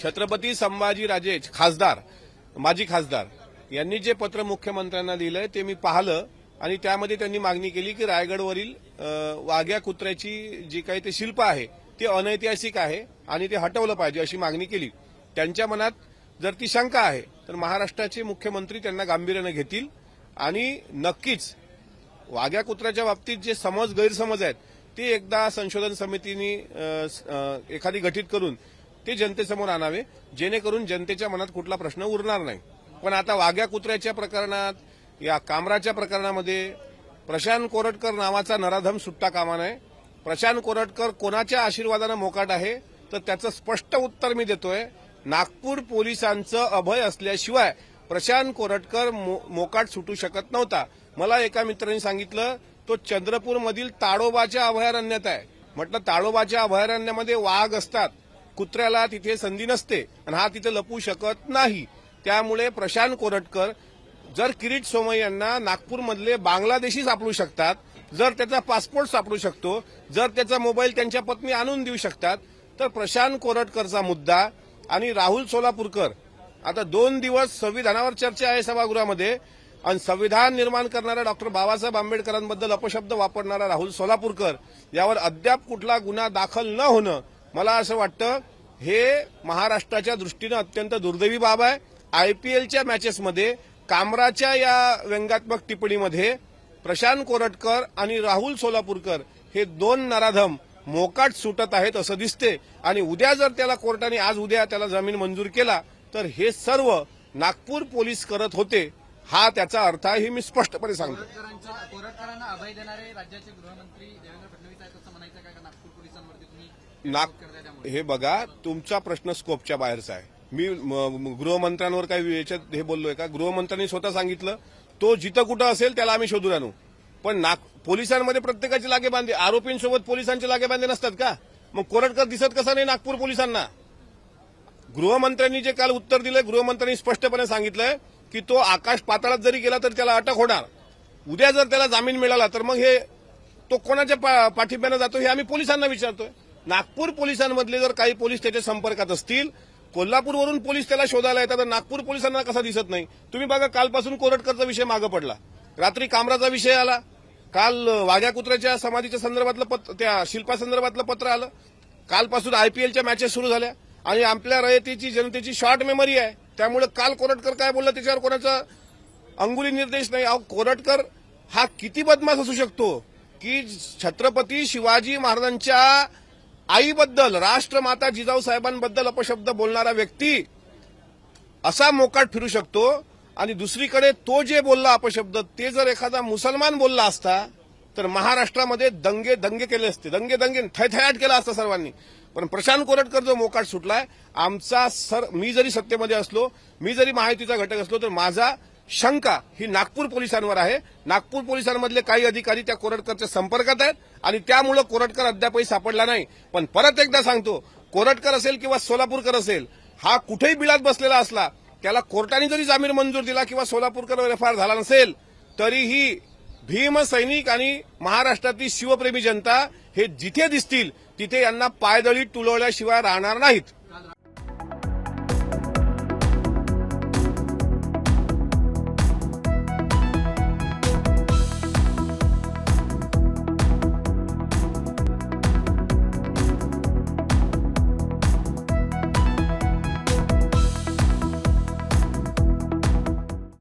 छत्रपती संभाजीराजे खासदार माजी खासदार यांनी जे पत्र मुख्यमंत्र्यांना दिलंय ते मी पाहिलं आणि त्यामध्ये त्यांनी मागणी केली की रायगडवरील वाघ्या कुत्र्याची जी काही ते शिल्प आहे ते अनैतिहासिक आहे आणि ते हटवलं पाहिजे अशी मागणी केली. त्यांच्या मनात जर ती शंका आहे तर महाराष्ट्राचे मुख्यमंत्री त्यांना गांभीर्यानं घेतील आणि नक्कीच वाघ्या कुत्र्याच्या बाबतीत जे समज गैरसमज आहेत ते एकदा संशोधन समितीने एखादी गठीत करून ते जनतेसमोर आणावे जेणेकरून जनतेच्या मनात कुठला प्रश्न उरणार नाही. पण आता वाघ्या कुत्र्याच्या प्रकरणात या कामराच्या प्रकरणामध्ये प्रशांत कोरटकर नावाचा नराधम सुट्टा कामा नये. प्रशांत कोरटकर कोणाच्या आशीर्वादानं मोकाट आहे? तर त्याचं स्पष्ट उत्तर मी देतोय. नागपूर पोलिसांचं अभय असल्याशिवाय प्रशांत कोरटकर मो- मोकाट सुटू शकत नव्हता. मला एका मित्राने सांगितलं तो चंद्रपूरमधील ताडोबाच्या अभयारण्यात आहे. म्हटलं ताडोबाच्या अभयारण्यामध्ये वाघ असतात. कुत्र्याला तिथे संधी नसते आणि हा तिथे लपू शकत नाही. त्यामुळे प्रशांत कोरटकर जर किरीट सोमय यांना नागपूरमधले बांगलादेशी सापडू शकतात जर त्याचा पासपोर्ट सापडू शकतो जर त्याचा मोबाईल त्यांच्या पत्नी आणून देऊ शकतात तर प्रशांत कोरटकरचा मुद्दा आणि राहुल सोलापूरकर. आता दोन दिवस संविधानावर चर्चा आहे सभागृहामध्ये आणि संविधान निर्माण करणाऱ्या डॉक्टर बाबासाहेब आंबेडकरांबद्दल अपशब्द वापरणारा राहुल सोलापूरकर यावर अद्याप कुठला गुन्हा दाखल न होणं मला असं वाटतं हे महाराष्ट्राच्या दृष्टीनं अत्यंत दुर्दैवी बाब आहे. आयपीएलच्या मॅचेसमध्ये कामराच्या या व्यंगात्मक टिप्पणीमध्ये प्रशांत कोरटकर आणि राहुल सोलापूरकर हे दोन नराधम मोकाट सुटत आहेत असं दिसते आणि उद्या जर त्याला कोर्टाने आज उद्या त्याला जामीन मंजूर केला तर हे सर्व नागपूर पोलीस करत होते हा त्याचा अर्थ आहे हे मी स्पष्टपणे सांगतो. नाग हे बघा तुमचा प्रश्न स्कोपच्या बाहेरचा आहे. मी गृहमंत्र्यांवर काही याच्यात हे बोललोय का? गृहमंत्र्यांनी स्वतः सांगितलं तो जिथं कुठं असेल त्याला आम्ही शोधून आणू पण नाग पोलिसांमध्ये प्रत्येकाची लागे बांधे आरोपींसोबत पोलिसांचे लागे बांधे नसतात का? मग कोरटकर दिसत कसा नाही नागपूर पोलिसांना? गृहमंत्र्यांनी जे काल उत्तर दिलं गृहमंत्र्यांनी स्पष्टपणे सांगितलंय की तो आकाश पाताळात जरी गेला तर त्याला अटक होणार. उद्या जर त्याला जामीन मिळाला तर मग हे तो कोणाच्या पा- पाठिंब्यानं जातो हे आम्ही पोलिसांना विचारतोय. नागपूर पोलिसांमधले जर काही पोलीस त्याच्या संपर्कात असतील कोल्हापूरवरून पोलीस त्याला शोधायला येतात तर नागपूर पोलिसांना कसा दिसत नाही? तुम्ही बघा कालपासून कोरटकरचा विषय मागं पडला. रात्री कामराचा विषय आला. काल वाघ्या कुत्र्याच्या समाधीच्या संदर्भातलं पत्र त्या शिल्पासंदर्भातलं पत्र आलं. कालपासून आयपीएलच्या मॅचेस सुरू झाल्या आणि आपल्या रयतीची जनतेची शॉर्ट मेमरी आहे. त्यामुळे काल कोरटकर काय बोलला त्याच्यावर कोणाचा अंगुली निर्देश नाही. अहो कोरटकर हा किती बदमाश असू शकतो? की छत्रपती शिवाजी महाराजांच्या आईबद्दल राष्ट्रमाता जिजाऊ साहेबांबद्दल अपशब्द बोलणारा व्यक्ती असा मोकाट फिरू शकतो आणि दुसरीकडे तो जे बोलला अपशब्द ते जर एखादा मुसलमान बोलला असता तर महाराष्ट्रामध्ये दंगे दंगे केले असते. दंगे दंगे थैथयाट केला असता सर्वांनी. पण प्रशांत कोरटकर जो मोकाट सुटलाय आमचा सर मी जरी सत्तेमध्ये असलो मी जरी माहितीचा घटक असलो तर माझा शंका ही नागपूर पोलिसांवर आहे. नागपूर पोलिसांमधले काही अधिकारी त्या कोरटकरच्या संपर्कात आहेत आणि त्यामुळे कोरटकर अद्यापही सापडला नाही. पण परत एकदा सांगतो कोरटकर असेल किंवा सोलापूरकर असेल हा कुठेही बिळात बसलेला असला त्याला कोर्टाने जरी जामीन मंजूर दिला किंवा सोलापूरकर एफ झाला नसेल तरीही भीमसैनिक आणि महाराष्ट्रातली शिवप्रेमी जनता हे जिथे दिसतील तिथे यांना पायदळी तुलवल्याशिवाय राहणार नाहीत.